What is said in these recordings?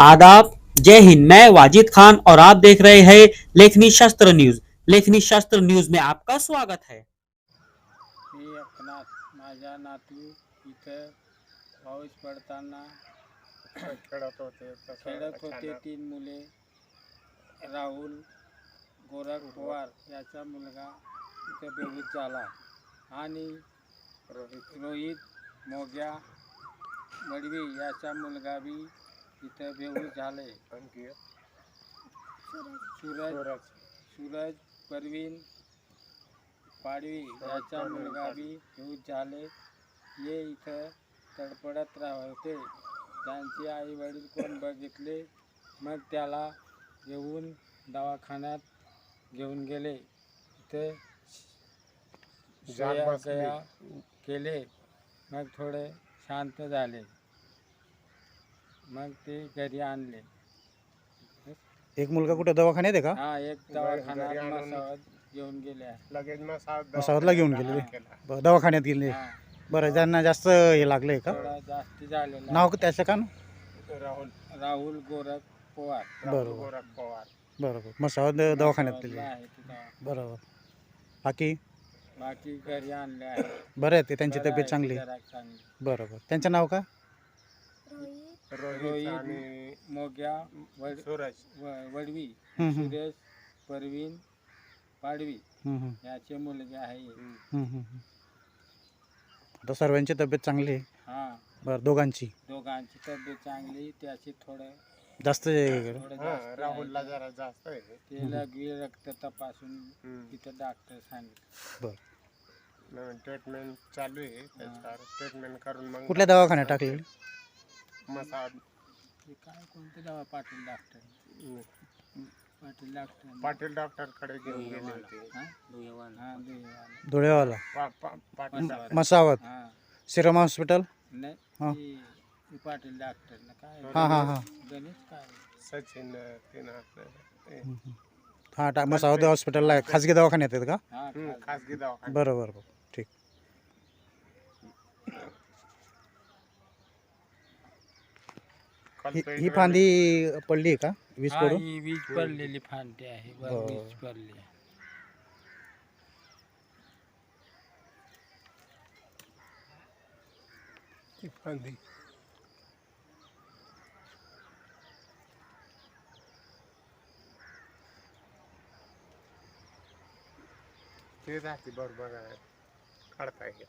आदाब। जय हिंद मैं वाजिद खान और आप देख रहे हैं लेखनी शास्त्र न्यूज़। लेखनी शास्त्र न्यूज़ में आपका स्वागत है। मी माझ्या नातू इथं पाऊस पडताना। खेळत होते खेळत होते तीन मुले राहुल गोरख पवार याचा मुलगा इथं बेभूत झाला आणि रोहित। रोहित मोग्या मडवी याचा मुलगा बी इथं बेभूत झाले आणखी सूरज सूरज. परवीन पाडवी याचा मुलगा बी बेभूत झाले हे इथं तडपडत राहते. त्यांचे आई वडील कोण बघितले? मग त्याला घेऊन दवाखान्यात घेऊन गेले. इथे केले. मग थोडे शांत झाले. मग ते घरी आणले. एक मुलगा कुठे? दवाखान्यात आहे का? हा एक घरी दवाखान्यात आणून- मसावत घेऊन गेले. आहे. लगेच मग सात घेऊन गेले बरं, दवाखान्यात गेले. हा, बरं ज्यांना जास्त हे लागलंय का? थोडा जास्ती झालेला नाव त्याचं का राहुल. राहुल गोरख पवार. राहुल बरोबर. गोरख पवार. बरोबर. मसावत दवाखान्यात मसावतला. बरोबर. बाकी? बाकी घरी आणले आहे. बरं आहे ते त्यांची बरं तब्येत चांगली आहे. जरा चांगली. बरोबर. त्यांचं नाव का? रोहित आणि मोग्या वड सूरज. व- वडवी हम्म, हम्म, सुरेश परवीन पाडवी हम्म, हम्म, याचे मुलगे आहे. हम्म. हम्म, हम्म. आता सर्वांची तब्येत चांगली आहे? हा. बरं दोघांची? दोघांची तब्येत चांगली त्याची थोडं जास्त थोडं हा, जास्त राहुलला. जरा जास्त आहे ते. लघवी रक्त तपासून हम्म. तिथं डॉक्टर सांगितलं. नवीन ट्रीटमेंट चालू आहे त्याच्यावर ट्रीटमेंट करून मग कुठल्या दवाखान्यात टाकलेली? मसाज. ते काय कोणते दवा पाटील डॉक्टर पाटील डॉक्टर पाटील डॉक्टरकडे घेऊन गेले होते. हा? दुयेवाला. धुळेवाला. पा- पा- पाटील मसावत. मसावत. हा. Serum hospital? नाही हा. ती- ती पाटील डॉक्टर ना. काय हां हां हां. गणेश काय सचिन ते ना आपलं ते. हां टा मसावत हॉस्पिटलला आहे. खाजगी दवाखान्यात आहेत का? हा हम्म, खाजगी. खासगी दवाखाना बरं. ही ही फांदी पडली आहे का वीज हा, पडून ही वीज पडलेली फांदी आहे वर बरं. वीज पडली आहे. फांदी ते जाते बरोबर आहे. काढता येईल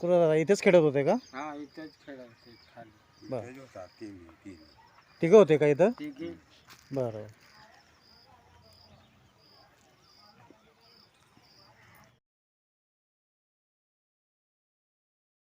कुठं दादा इथेच खेळत होते का हा इथंच खेळायचे खाली बरं तिघं होते का इथं? बरं.